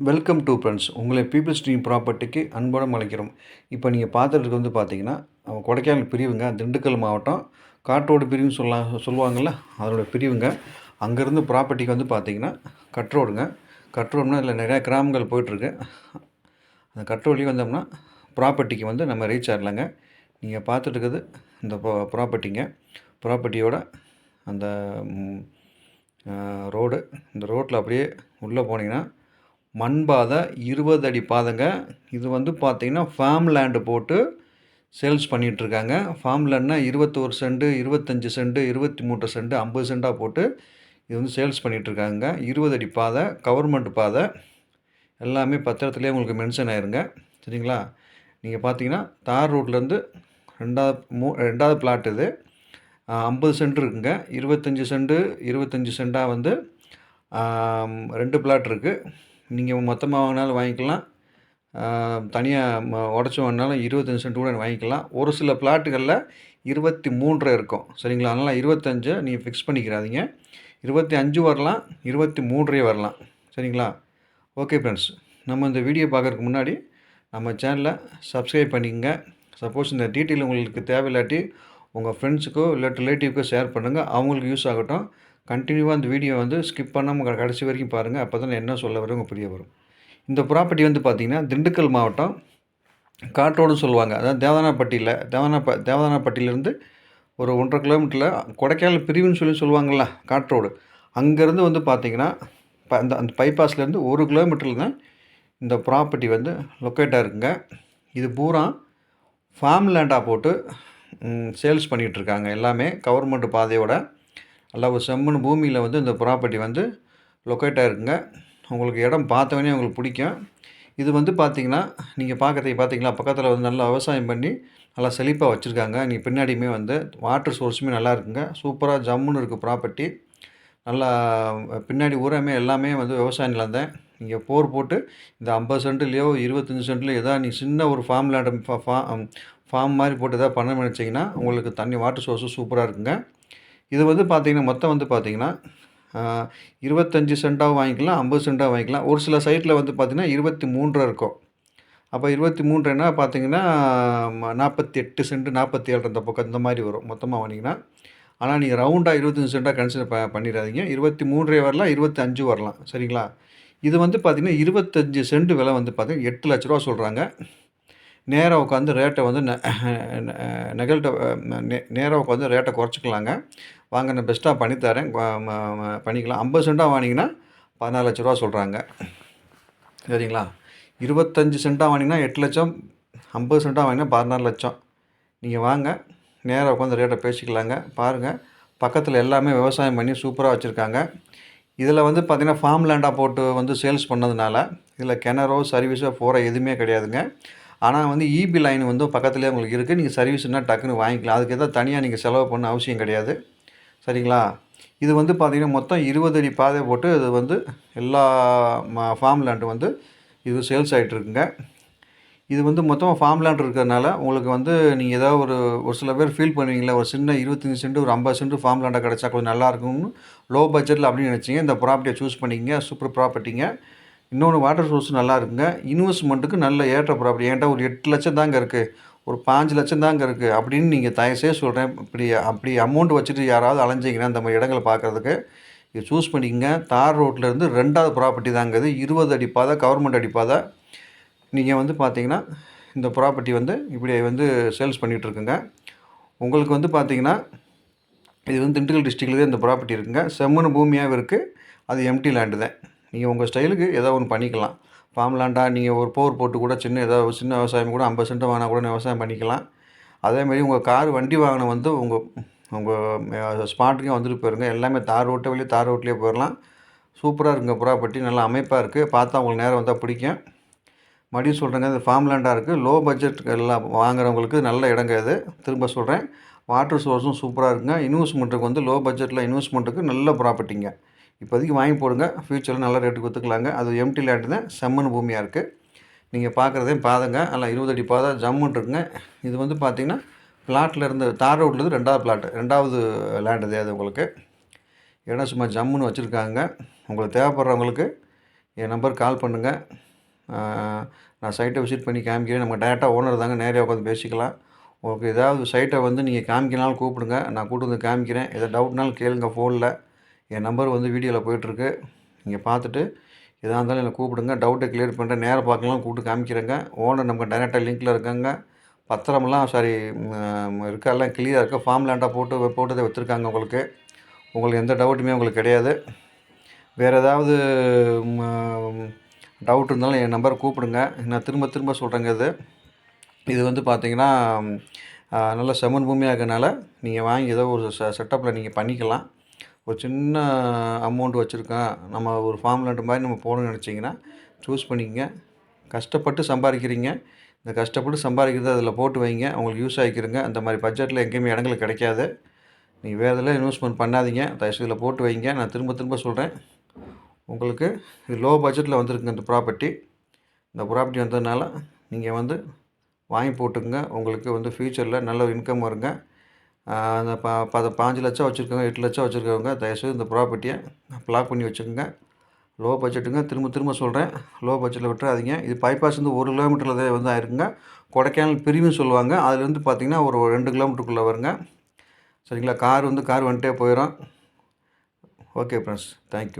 Welcome to friends உங்களை people stream ப்ராப்பர்ட்டிக்கு அன்போடு அழைக்கிறோம். இப்போ நீங்கள் பார்த்துட்டு வந்து பார்த்தீங்கன்னா கொடைக்கானல் பிரிவுங்க திண்டுக்கல் மாவட்டம் காட்டோடு பிரிவுன்னு சொல்லலாம் சொல்லுவாங்கள்ல அதனோட பிரிவுங்க. அங்கேருந்து ப்ராப்பர்ட்டிக்கு வந்து பார்த்தீங்கன்னா கட்ரோடுங்க ரோடுங்க இதில் நிறையா கிராமங்கள் போயிட்டுருக்கு. அந்த கட்ரோலையும் வந்தோம்னா ப்ராப்பர்ட்டிக்கு வந்து நம்ம ரீச் ஆகலாங்க. நீங்கள் பார்த்துட்டு இருக்கிறது இந்த ப்ராப்பர்ட்டிங்க ப்ராப்பர்ட்டியோட அந்த ரோடு இந்த ரோட்டில் அப்படியே உள்ளே போனீங்கன்னா மண் பாதை இருபது அடி பாதைங்க. இது வந்து பார்த்தீங்கன்னா ஃபார்ம் லேண்டு போட்டு சேல்ஸ் பண்ணிகிட்ருக்காங்க ஃபார்ம் லேண்ட்னா இருபத்தோரு சென்ட்டு இருபத்தஞ்சி செண்டு இருபத்தி மூன்று செண்டு ஐம்பது சென்டாக போட்டு இது வந்து சேல்ஸ் பண்ணிகிட்ருக்காங்க இருபது அடி பாதை கவர்மெண்ட் பாதை. எல்லாமே பத்திரத்துலேயே உங்களுக்கு மென்ஷன் ஆயிருங்க. சரிங்களா? நீங்கள் பார்த்தீங்கன்னா தார் ரோட்லேருந்து ரெண்டாவது மூ ரெண்டாவது பிளாட் இது. ஐம்பது சென்ட் இருக்குங்க. இருபத்தஞ்சி செண்டு இருபத்தஞ்சி சென்டாக வந்து ரெண்டு பிளாட் இருக்குது நீங்கள் மொத்தமாக வாங்கினாலும் வாங்கிக்கலாம். தனியாக உடச்சி வாங்கினாலும் இருபத்தஞ்சி சென்ட் கூட வாங்கிக்கலாம். ஒரு சில பிளாட்டுகளில் இருபத்தி மூன்று இருக்கும். சரிங்களா? அதனால் இருபத்தஞ்சை நீங்கள் ஃபிக்ஸ் பண்ணிக்கிறாதீங்க. இருபத்தி அஞ்சு வரலாம் இருபத்தி மூன்றே வரலாம். சரிங்களா? ஓகே ஃப்ரெண்ட்ஸ் நம்ம இந்த வீடியோ பார்க்கறதுக்கு முன்னாடி நம்ம சேனலை சப்ஸ்கிரைப் பண்ணிக்கங்க. சப்போஸ் இந்த டீட்டெயில் உங்களுக்கு தேவையில்லாட்டி உங்கள் ஃப்ரெண்ட்ஸுக்கோ இல்லை ரிலேட்டிவ்க்கோ ஷேர் பண்ணுங்கள் அவங்களுக்கு யூஸ் ஆகட்டும். கண்டினியூவாக அந்த வீடியோ வந்து ஸ்கிப் பண்ணாமல் கடைசி வரைக்கும் பாருங்கள் அப்போ தான் என்ன சொல்ல வரவங்க புரிய வரும். இந்த ப்ராப்பர்ட்டி வந்து பார்த்திங்கன்னா திண்டுக்கல் மாவட்டம் காட்டோடு சொல்லுவாங்க. அதாவது தேவதானாப்பட்டியில் தேவதானாப்ப தேவதானாப்பட்டியிலேருந்து ஒரு ஒன்றரை கிலோமீட்டரில் கொடைக்கானல் பிரிவுன்னு சொல்லி சொல்லுவாங்கள்ல காட்ரோடு அங்கேருந்து வந்து பார்த்திங்கன்னா ப அந்த அந்த பைபாஸ்லேருந்து ஒரு கிலோமீட்டரில் தான் இந்த ப்ராப்பர்ட்டி வந்து லொக்கேட்டாக இருக்குங்க இது பூரா ஃபார்ம் லேண்டாக போட்டு சேல்ஸ் பண்ணிகிட்ருக்காங்க எல்லாமே கவர்மெண்ட் பாதையோட நல்லா ஒரு செம்முன்னு பூமியில் வந்து இந்த ப்ராப்பர்ட்டி வந்து லொக்கேட் இருக்குங்க உங்களுக்கு இடம் பார்த்தவொடனே உங்களுக்கு பிடிக்கும். இது வந்து பார்த்தீங்கன்னா நீங்கள் பார்க்கறதுக்கு பார்த்தீங்களா பக்கத்தில் வந்து நல்லா விவசாயம் பண்ணி நல்லா செழிப்பாக வச்சுருக்காங்க. நீங்கள் பின்னாடியுமே வந்து வாட்டர் சோர்ஸுமே நல்லா இருக்குங்க. சூப்பராக ஜம்முன்னு இருக்குது ப்ராப்பர்ட்டி நல்லா பின்னாடி ஊரமே எல்லாமே வந்து விவசாய நிலம் தான். நீங்கள் போர் போட்டு இந்த ஐம்பது சென்ட்லேயோ இருபத்தஞ்சி சென்ட்லையோ எதாவது நீங்கள் சின்ன ஒரு ஃபார்ம் லேண்ட் ஃபார்ம் மாதிரி போட்டு எதாவது பண்ண நினச்சிங்கன்னா உங்களுக்கு தண்ணி வாட்டர் சோர்ஸும் சூப்பராக இருக்குங்க. இது வந்து பார்த்தீங்கன்னா மொத்தம் வந்து பார்த்தீங்கன்னா இருபத்தஞ்சி சென்ட்டாகவும் வாங்கிக்கலாம் ஐம்பது சென்ட்டாக வாங்கிக்கலாம். ஒரு சில சைட்டில் வந்து பார்த்தீங்கன்னா இருபத்தி மூன்று இருக்கும். அப்போ இருபத்தி மூன்றுனா பார்த்தீங்கன்னா நாற்பத்தி எட்டு சென்ட் நாற்பத்தி ஏழு அந்த பக்கம் இந்த மாதிரி வரும் மொத்தமாக வாங்கினீங்கன்னா. ஆனால் நீங்கள் ரவுண்டாக இருபத்தஞ்சி சென்ட்டாக கன்சிடர் ப பண்ணிடாதீங்க. இருபத்தி மூன்றே வரலாம் இருபத்தி அஞ்சு வரலாம். சரிங்களா? இது வந்து பார்த்தீங்கன்னா இருபத்தஞ்சி சென்ட் விலை வந்து பார்த்தீங்கன்னா எட்டு லட்ச ரூபா சொல்கிறாங்க நேராக உட்காந்து ரேட்டை வந்து நெகல்ட்ட நேராக உட்காந்து ரேட்டை குறைச்சிக்கலாங்க. வாங்க நான் பெஸ்ட்டாக பண்ணித்தரேன் பண்ணிக்கலாம். ஐம்பது சென்ட்டாக வாங்கினீங்கன்னா பதினாறு லட்ச ரூபா சொல்கிறாங்க சரிங்களா? இருபத்தஞ்சி சென்ட்டாக வாங்கினீங்கன்னா எட்டு லட்சம் ஐம்பது சென்ட்டாக வாங்கினா பதினாறு லட்சம். நீங்கள் வாங்க. நேராக உட்காந்து ரேட்டை பேசிக்கலாங்க. பாருங்கள் பக்கத்தில் எல்லாமே விவசாயம் பண்ணி சூப்பராக வச்சுருக்காங்க. இதில் வந்து பார்த்திங்கன்னா ஃபார்ம் லேண்டாக போட்டு வந்து சேல்ஸ் பண்ணதுனால இதில் கிணறோ சர்வீஸோ போகிற எதுவுமே கிடையாதுங்க. ஆனால் வந்து இபி லைன் வந்து பக்கத்துலேயே உங்களுக்கு இருக்குது நீங்கள் சர்வீஸ்னால் டக்குன்னு வாங்கிக்கலாம். அதுக்கு எதாவது தனியாக நீங்கள் செலவு பண்ண அவசியம் கிடையாது. சரிங்களா? இது வந்து பார்த்திங்கன்னா மொத்தம் இருபது அடி பாதை போட்டு இது வந்து எல்லா ஃபார்ம் லேண்டு வந்து இது சேல்ஸ் ஆகிட்டு இருக்குங்க. இது வந்து மொத்தமாக ஃபார்ம் லேண்ட் இருக்கிறதுனால உங்களுக்கு வந்து நீங்கள் ஏதாவது ஒரு ஒரு சில பேர் ஃபீல் பண்ணுவீங்களா ஒரு சின்ன இருபத்தஞ்சி சென்ட் ஒரு ஐம்பது சென்ட் ஃபார்ம் லேண்டாக கிடச்சா கொஞ்சம் நல்லா இருக்கும்னு லோ பட்ஜெட்டில் அப்படின்னு நினச்சிங்க. இந்த ப்ராப்பர்ட்டியை சூஸ் பண்ணிக்கங்க. சூப்பர் ப்ராப்பர்ட்டிங்க இன்னொன்று வாட்டர் சோர்ஸ் நல்லா இருக்குங்க இன்வெஸ்ட்மெண்ட்டுக்கு நல்ல ஏற்ற ப்ராப்பர்ட்டி ஏன்டா ஒரு எட்டு லட்சம் தாங்க இருக்குது ஒரு பாஞ்சு லட்சம் தாங்க இருக்குது அப்படின்னு நீங்கள் தயசே சொல்கிறேன் இப்படி அப்படி அமௌண்ட் வச்சுட்டு யாராவது அலைஞ்சிங்கன்னா இந்த மாதிரி இடங்களை பார்க்குறதுக்கு இது சூஸ் பண்ணிக்கங்க. தார் ரோட்லேருந்து ரெண்டாவது ப்ராப்பர்ட்டி தாங்க இது. இருபது அடி பாதை கவர்மெண்ட் அடி பாதை. நீங்கள் வந்து பார்த்தீங்கன்னா இந்த ப்ராப்பர்ட்டி வந்து இப்படி வந்து சேல்ஸ் பண்ணிகிட்ருக்குங்க உங்களுக்கு வந்து பார்த்தீங்கன்னா இது வந்து திண்டுக்கல் டிஸ்ட்ரிக்டில் இந்த ப்ராப்பர்ட்டி இருக்குங்க. செம்மண் பூமியாகவும் இருக்குது அது எம்டி லேண்டு தான். நீங்கள் உங்கள் ஸ்டைலுக்கு ஏதோ ஒன்று பண்ணிக்கலாம். ஃபார்ம்லாண்டா நீங்கள் ஒரு போர் போட்டு கூட சின்ன ஏதாவது சின்ன விவசாயம் கூட ஐம்பது சென்ட் வாங்கினா கூட விவசாயம் பண்ணிக்கலாம். அதேமாதிரி உங்கள் கார் வண்டி வாங்கின வந்து உங்கள் உங்கள் ஸ்பாட்டுக்கே வந்துட்டு போயிருங்க. எல்லாமே தார் ரோட்டை வழியே தார் ரோட்லேயே போயிடலாம் சூப்பராக இருக்குங்க ப்ராப்பர்ட்டி. நல்லா அமைப்பாக இருக்குது பார்த்தா உங்களுக்கு நேரம் வந்தால் பிடிக்கும். மறுபடியும் சொல்கிறேங்க இது ஃபார்ம் லேண்டாக இருக்குது லோ பட்ஜெட் எல்லாம் வாங்குறவங்களுக்கு நல்ல இடங்க இது. திரும்ப சொல்கிறேன் வாட்டர் சோர்ஸும் சூப்பராக இருக்குங்க. இன்வெஸ்ட்மெண்ட்டுக்கு வந்து லோ பட்ஜெட்டில் இன்வெஸ்ட்மெண்ட்டுக்கு நல்ல ப்ராப்பர்ட்டிங்க. இப்போதைக்கு வாங்கி போடுங்க. ஃப்யூச்சரில் நல்ல ரேட்டுக்கு ஒத்துக்கலாங்க அது எம்டி லேண்டு தான். செம்மன் பூமியாக இருக்குது நீங்கள் பார்க்குறதையும் பாதுங்க நல்லா இருபது அடி பாதை ஜம்முன் இருக்குங்க. இது வந்து பார்த்தீங்கன்னா பிளாட்டில் இருந்து தார் ரோட்லேருந்து ரெண்டாவது பிளாட் ரெண்டாவது லேண்டு இது அது உங்களுக்கு. இடம் சும்மா ஜம்முன்னு வச்சுருக்காங்க. உங்களுக்கு தேவைப்படுறவங்களுக்கு என் நம்பருக்கு கால் பண்ணுங்கள் நான் சைட்டை விசிட் பண்ணி காமிக்கிறேன். நம்ம டேரெக்டாக ஓனர் தாங்க. நேரே உட்காந்து பேசிக்கலாம். உங்களுக்கு ஏதாவது சைட்டை வந்து நீங்கள் காமிக்கினாலும் கூப்பிடுங்க. நான் கூப்பிட்டு வந்து காமிக்கிறேன். எதாவது டவுட்னாலும் கேளுங்க ஃபோனில் என் நம்பர் வந்து வீடியோவில் போயிட்டுருக்கு. நீங்கள் பார்த்துட்டு எதாக இருந்தாலும் என்னை கூப்பிடுங்க. டவுட்டை கிளியர் பண்ணுறேன் நேராக பார்க்கலாம். கூப்பிட்டு காமிக்கிறேங்க. ஓனர் நமக்கு டைரெக்டாக லிங்க்கில் இருக்காங்க. பத்திரமெல்லாம் சாரி இருக்கா? எல்லாம் கிளியராக இருக்குது ஃபார்ம் லேண்டாக போட்டு போட்டதை வச்சுருக்காங்க உங்களுக்கு. உங்களுக்கு எந்த டவுட்டுமே உங்களுக்கு கிடையாது. வேறு ஏதாவது டவுட் இருந்தாலும் என் நம்பரை கூப்பிடுங்க. நான் திரும்ப திரும்ப சொல்கிறேங்க இது. இது வந்து பார்த்தீங்கன்னா நல்ல செமன் பூமியாக இருக்கனால நீங்கள் வாங்கி ஏதோ ஒரு செ செட்டப்பில் நீங்கள் பண்ணிக்கலாம். ஒரு சின்ன அமௌண்ட் வச்சுருக்கோம் நம்ம ஒரு ஃபார்ம் லேண்ட் மாதிரி நம்ம போகணும்னு நினச்சிங்கன்னா சூஸ் பண்ணிக்கங்க. கஷ்டப்பட்டு சம்பாதிக்கிறீங்க. இந்த கஷ்டப்பட்டு சம்பாதிக்கிறத அதில் போட்டு வைங்க. உங்களுக்கு யூஸ் ஆகிக்கிறங்க அந்த மாதிரி பட்ஜெட்டில் எங்கேயுமே இடங்கள் கிடைக்காது. நீங்கள் வேறு இதில் இன்வெஸ்ட்மெண்ட் பண்ணாதீங்க. தயவுசெய்து இதில் போட்டு வைங்க. நான் திரும்ப திரும்ப சொல்கிறேன் உங்களுக்கு இது லோ பட்ஜெட்டில் வந்திருக்குங்க இந்த ப்ராப்பர்ட்டி இந்த ப்ராப்பர்ட்டி வந்ததுனால நீங்கள் வந்து வாங்கி போட்டுக்கங்க. உங்களுக்கு வந்து ஃப்யூச்சரில் நல்ல ஒரு இன்கம் வருங்க. அந்த பா பத பாஞ்சு லட்சம் வச்சுருக்கவங்க எட்டு லட்சம் வச்சுருக்கவங்க தயவுசெய்து இந்த ப்ராப்பர்ட்டியை பிளாக் பண்ணி வச்சுக்கோங்க. லோ பட்ஜெட்டுங்க திரும்ப திரும்ப சொல்கிறேன் லோ பட்ஜெட்டில் விட்டுறாதீங்க. இது பைபாஸ் வந்து ஒரு கிலோமீட்டரில் தான் வந்து ஆயிருக்குங்க. கொடைக்கானல் பிரிவுன்னு சொல்லுவாங்க. அதுலேருந்து பார்த்தீங்கன்னா ஒரு ரெண்டு கிலோமீட்டருக்குள்ளே வருங்க. சரிங்களா? கார் வந்து கார் வந்துட்டே போயிடும். Okay friends thank you